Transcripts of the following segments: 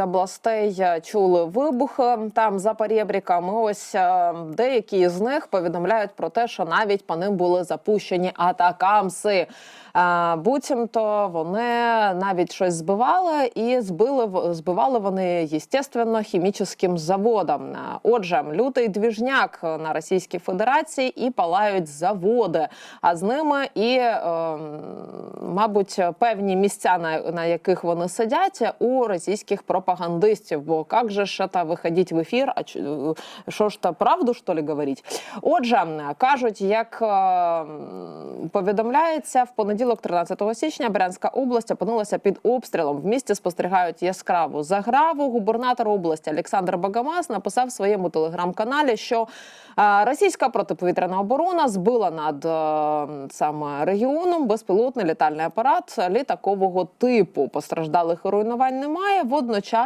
областей е, чули вибухи там за перебріками. Ось е, деякі з них повідомляють про те, що навіть по ним були запущені атакамси. Е, Буцімто вони навіть щось збивали і збили збивали вони, єстественно, хімічним заводом. Е, Отже, лютий двіжняк на Російській Федерації і палають заводи. А з ними і, е, мабуть, певні місця, на, яких вони сидять, у російських пропагандистів. Бо як же ж це виходить в ефір? А що ж та правду що ли говорить? Отже, кажуть, як е, повідомляється, в понеділок, 13 січня, Брянська область опинилася під обстрілом. В місті спостерігають яскраву заграву. Губернатор області Олександр Багамас написав в своєму телеграм-каналі, що е, російська протиповітряна оборона збила над е, саме регіоном безпілотний літальний апарат літакового типу. Постраждалих руйнувань немає. Водночас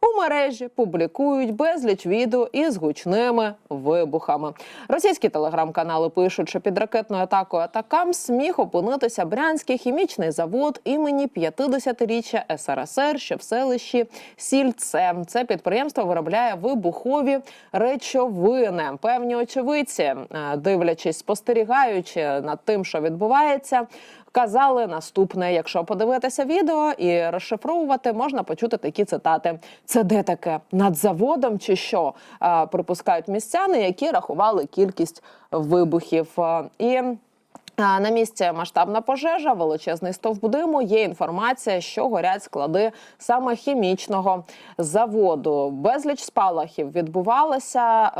у мережі публікують безліч відео із гучними вибухами. Російські телеграм-канали пишуть, що під ракетною атакою атакам сміг опинитися Брянський хімічний завод імені 50-річчя СРСР, що в селищі Сільце. Це підприємство виробляє вибухові речовини. Певні очевидці, е, дивлячись, спостерігаючи над тим, що відбувається. Казали наступне: якщо подивитися відео і розшифровувати, можна почути такі цитати: це де таке над заводом чи що? Припускають містяни, які рахували кількість вибухів. І а, На місці масштабна пожежа, величезний стовп диму. Є інформація, що горять склади саме хімічного заводу. Безліч спалахів відбувалося е,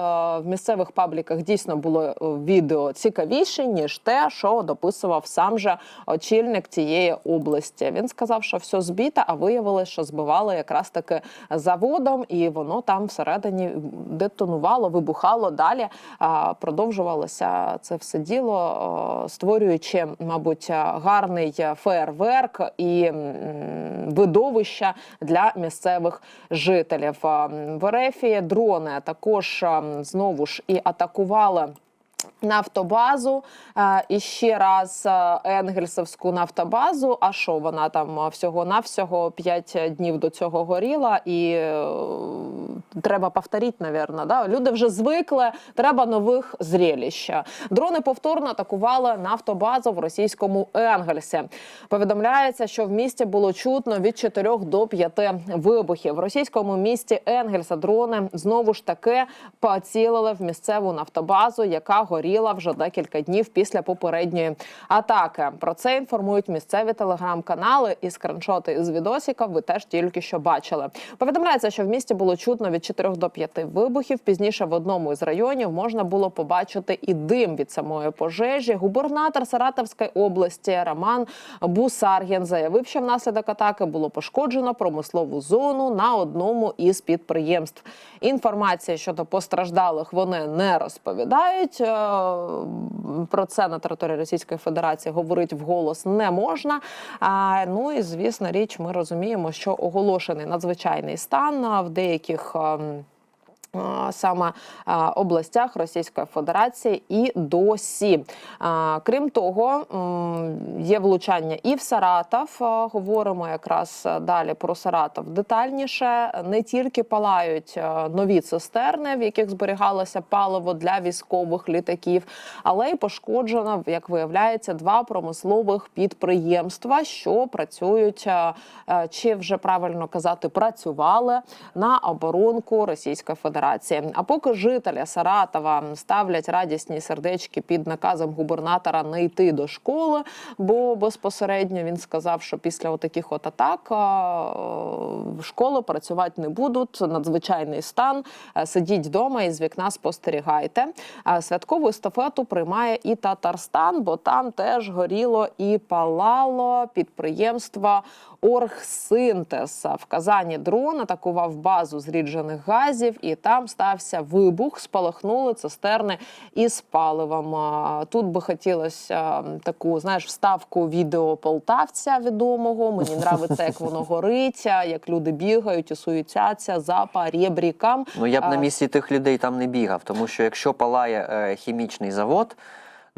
в місцевих пабліках. Дійсно було е, відео цікавіше ніж те, що дописував сам же очільник цієї області. Він сказав, що все збіто, а виявилось, що збивали якраз таки заводом, і воно там всередині детонувало, вибухало далі. Продовжувалося це все діло, е, створюючи, мабуть, гарний фейерверк і видовища для місцевих жителів. В Ерефії дрони також знову ж і атакували. Нафтобазу е, і ще раз е, Енгельсовську нафтобазу. А що вона там всього навсього 5 днів до цього горіла, і е, треба повторити, навірно. Да? Люди вже звикли, треба нових зрелищ. Дрони повторно атакували нафтобазу в російському Енгельсі. Повідомляється, що в місті було чутно від 4 до 5 вибухів. В російському місті Енгельса дрони знову ж таки поцілили в місцеву нафтобазу, яка горіла вже декілька днів після попередньої атаки. Про це інформують місцеві телеграм-канали і скриншоти із відосіка. Ви теж тільки що бачили. Повідомляється, що в місті було чутно від 4 до 5 вибухів. Пізніше в одному із районів можна було побачити і дим від самої пожежі. Губернатор Саратовської області Роман Бусаргін заявив, що внаслідок атаки було пошкоджено промислову зону на одному із підприємств. Інформація щодо постраждалих вони не розповідають. Про це на території Російської Федерації говорити вголос не можна. Ну і звісно, річ, ми розуміємо, що оголошений надзвичайний стан в деяких. А, Саме областях Російської Федерації і досі. Крім того, є влучання і в Саратов. Говоримо якраз далі про Саратов детальніше. Не тільки палають нові цистерни, в яких зберігалося паливо для військових літаків, але й пошкоджено, як виявляється, два промислових підприємства, що працюють чи вже правильно казати, працювали на оборонку Російської Федерації. А поки жителі Саратова ставлять радісні сердечки під наказом губернатора не йти до школи, бо безпосередньо він сказав, що після таких от атак а, школи працювати не будуть. Надзвичайний стан. Е, Сидіть вдома і з вікна спостерігайте. А Святкову естафету приймає і Татарстан, бо там теж горіло і палало підприємство Оргсинтез. В Казані дрон атакував базу зріджених газів, і там стався вибух. Спалахнули цистерни із паливом. Тут би хотілося таку, знаєш, вставку відео полтавця відомого. Мені нравиться, як воно горить, як люди бігають і суетяться за парєбрікам. Ну я б на місці тих людей там не бігав, тому що якщо палає е, хімічний завод.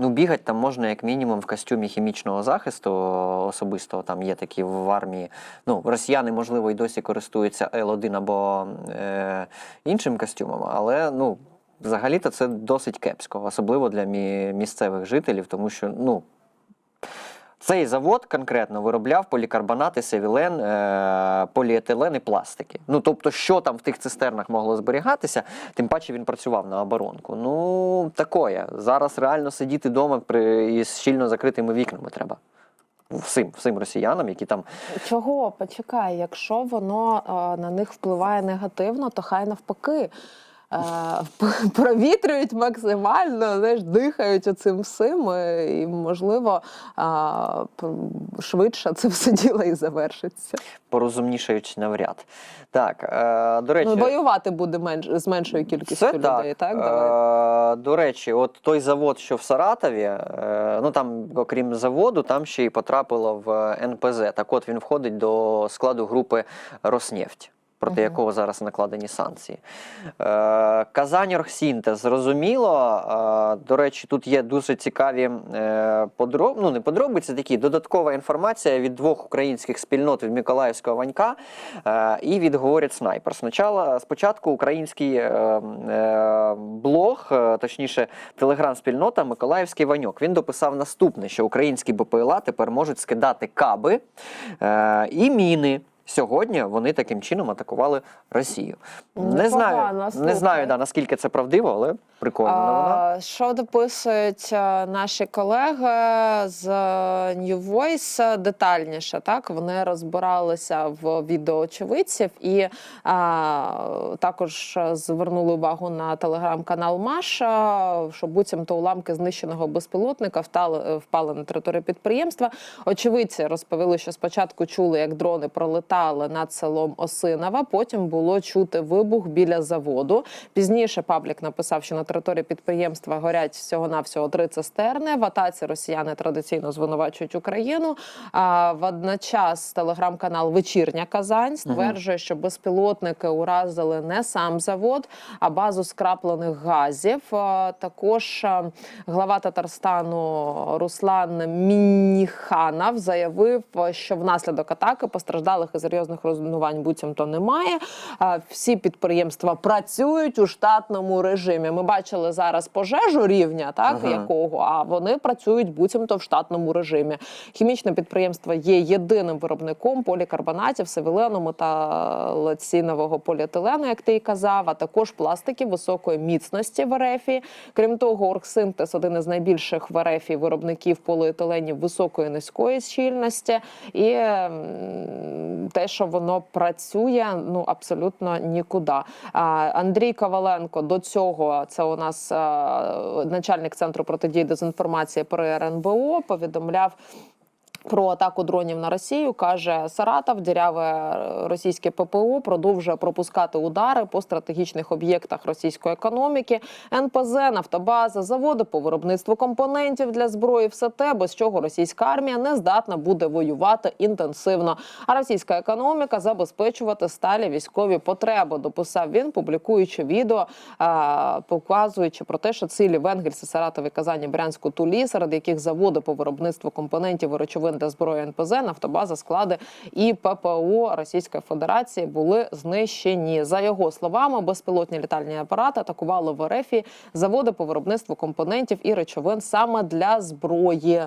Ну, бігати там можна як мінімум в костюмі хімічного захисту особистого. Там є такі в армії. Ну, росіяни, можливо, і досі користуються L1 або е, іншим костюмом, але ну, взагалі-то це досить кепсько, особливо для мі- місцевих жителів, тому що ну. Цей завод конкретно виробляв полікарбонати, севілен, е, поліетилен і пластики. Ну тобто, що там в тих цистернах могло зберігатися, тим паче він працював на оборонку. Ну, такое. Зараз реально сидіти вдома при із щільно закритими вікнами треба. Всім, всім росіянам, які там Чого? Почекай, якщо воно е, на них впливає негативно, то хай навпаки. Е, Провітрюють максимально, знаєш, дихають оцим всім, е, і можливо швидше це все діло і завершиться. порозумнішають навряд. Так, е, до речі, Ну, воювати буде менш з меншою кількістю Це людей, так? Давай. Е, до речі, от той завод, що в Саратові, е, ну там, окрім заводу, там ще й потрапило в НПЗ. Так от він входить до складу групи Роснефть. Проти Мгм. якого зараз накладені санкції. Е, Казань Оргсінтез, зрозуміло. Е, до речі, тут є дуже цікаві е, подроб... ну, не подробиці, такі додаткова інформація від двох українських спільнот від Миколаївського Ванька е, і від Говорять Снайпер. Спочатку, спочатку український е, е, блог, е, точніше, телеграм-спільнота Миколаївський Ваньок. Він дописав наступне: що українські БПЛА тепер можуть скидати каби е, і міни. Сьогодні вони таким чином атакували Росію. Не знаю, не знаю да, наскільки це правдиво, але прикольно новина. А, що дописують е, наші колеги з е, New Voice детальніше? Так вони розбиралися в відеоочевидців і а, також звернули увагу на телеграм-канал Маша, що буцімто уламки знищеного безпілотника втали, впали на територію підприємства. Очевидці розповіли, що спочатку чули, як дрони пролетали над селом Осинова. Потім було чути вибух біля заводу. Пізніше паблік написав, що на території підприємства горять всього навсього три цистерни. В атаці росіяни традиційно звинувачують Україну. А водночас телеграм-канал Вечірня Казань стверджує, що безпілотники уразили не сам завод, а базу скраплених газів. Також глава Татарстану Руслан Мініханов заявив, що внаслідок атаки постраждалих і серйозних руйнувань буцімто немає. Всі підприємства працюють у штатному режимі. Ми бачили зараз пожежу рівня, так Ага. якого, а вони працюють буцімто в штатному режимі. Хімічне підприємство є єдиним виробником полікарбонатів, севіленому та лацінового поліетилену, як ти і казав, а також пластиків високої міцності в РФ. Крім того, Оргсинтез один із найбільших в РФ виробників поліетиленів високої низької щільності. І те, що воно працює, ну абсолютно нікуди. Андрій Коваленко до цього це у нас начальник центру протидії дезінформації при РНБО повідомляв. Про атаку дронів на Росію каже Саратов, діряве російське ППО продовжує пропускати удари по стратегічних об'єктах російської економіки, НПЗ, нафтобаза, заводи по виробництву компонентів для зброї, все те, без чого російська армія не здатна буде воювати інтенсивно. А російська економіка забезпечувати сталі військові потреби. Дописав він, публікуючи відео, показуючи про те, що цілі в Енгельсі, Саратові, Казані, Брянську, Тулі, серед яких заводи по виробництву компонентів і речовин для зброї НПЗ, нафтобаза, склади і ППО Російської Федерації були знищені. За його словами, безпілотні літальні апарати атакували в РФ заводи по виробництву компонентів і речовин саме для зброї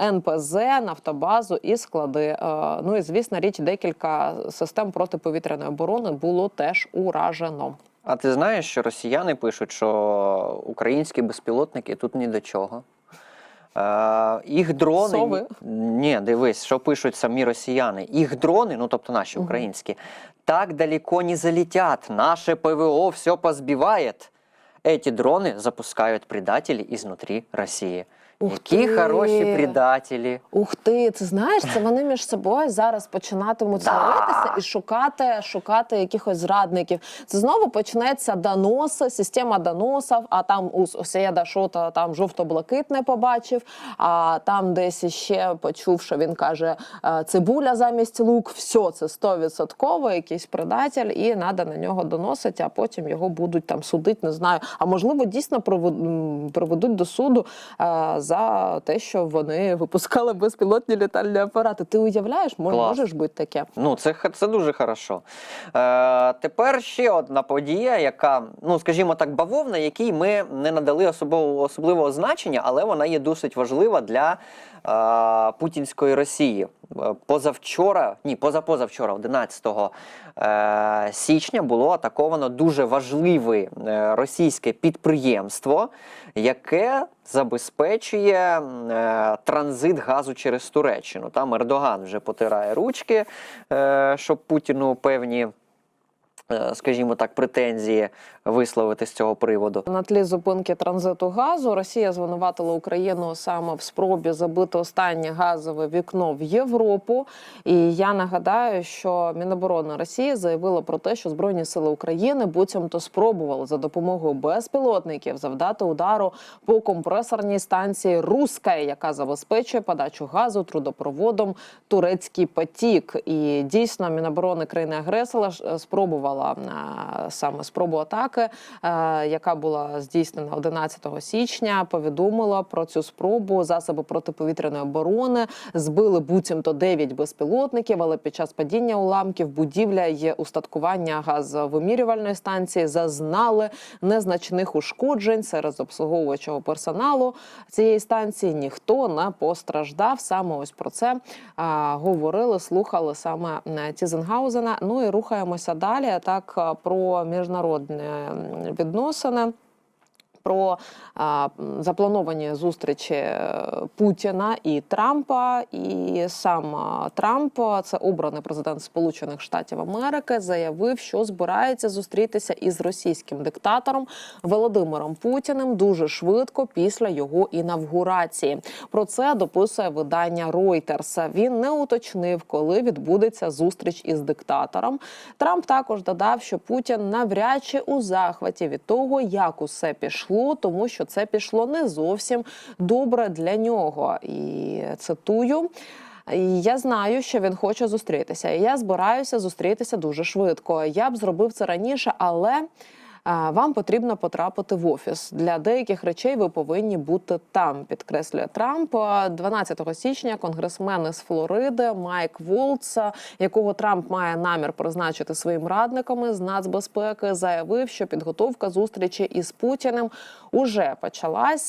НПЗ, нафтобазу і склади. Е, Ну і звісно, річ декілька систем протиповітряної оборони було теж уражено. А ти знаєш, що росіяни пишуть, що українські безпілотники тут ні до чого. Е, їх дрони. Сови? Ні, дивись, що пишуть самі росіяни. Їх дрони, ну тобто наші українські, так далеко не залетять. Наше ПВО все позбиває. Эти дрони запускають предателі ізнутрі Росії. Ух Які ти! хороші предателі. Ух ти, ти знаєш, це вони між собою зараз починатимуть сваритися і шукати, шукати якихось зрадників. Це знову почнеться доноси, система доносів, а там у сусіда що-то там жовто-блакитне побачив, а там десь ще почув, що він каже «Е, цибуля замість лук, все, це стовідсотково якийсь предатель, і треба на нього доносити, а потім його будуть там судити, не знаю. А можливо, дійсно провед- проведуть до суду е, за те, що вони випускали безпілотні літальні апарати. Ти уявляєш, Мож- Клас. можеш бути таке? Ну, це, це дуже хорошо. Е, тепер ще одна подія, яка, ну скажімо так, бавовна, якій ми не надали особливого, особливого значення, але вона є досить важлива для е, путінської Росії. Е, Позавчора, ні, позапозавчора, 11 е, січня, було атаковано дуже важливе е, російське підприємство, яке забезпечує е, транзит газу через Туреччину. Там Ердоган вже потирає ручки, е, щоб Путіну певні, скажімо так, претензії висловити з цього приводу. На тлі зупинки транзиту газу Росія звинуватила Україну саме в спробі забити останнє газове вікно в Європу. І я нагадаю, що Міноборони Росії заявило про те, що Збройні сили України буцімто спробували за допомогою безпілотників завдати удару по компресорній станції Руська, яка забезпечує подачу газу трудопроводом Турецький потік. І дійсно Міноборони країни-агресора ж, е, спробувала е, саме спробу атаки, е, яка була здійснена 11 січня. Повідомила про цю спробу засоби протиповітряної оборони. Збили буцімто 9 безпілотників, але під час падіння уламків будівля і устаткування газовимірювальної станції зазнали незначних ушкоджень серед обслуговуючого персоналу цієї станції. Ніхто не постраждав. Саме ось про це а, говорили, слухали саме е, Тізенгаузена. Ну і рухаємося далі. Так про міжнародні відносини. Про а, заплановані зустрічі е, Путіна і Трампа, і сам Трамп, це обраний президент Сполучених Штатів Америки, заявив, що збирається зустрітися із російським диктатором Володимиром Путіним дуже швидко після його інавгурації. Про це дописує видання Reuters. Він не уточнив, коли відбудеться зустріч із диктатором. Трамп також додав, що Путін навряд чи у захваті від того, як усе пішло, тому що це пішло не зовсім добре для нього. І цитую. Я знаю, що він хоче зустрітися, і я збираюся зустрітися дуже швидко. Я б зробив це раніше, але вам потрібно потрапити в офіс. Для деяких речей ви повинні бути там. Підкреслює Трамп. А, 12 січня конгресмен з Флориди Майк Волтса, якого Трамп має намір призначити своїм радниками з нацбезпеки, заявив, що підготовка зустрічі із Путіним уже почалась.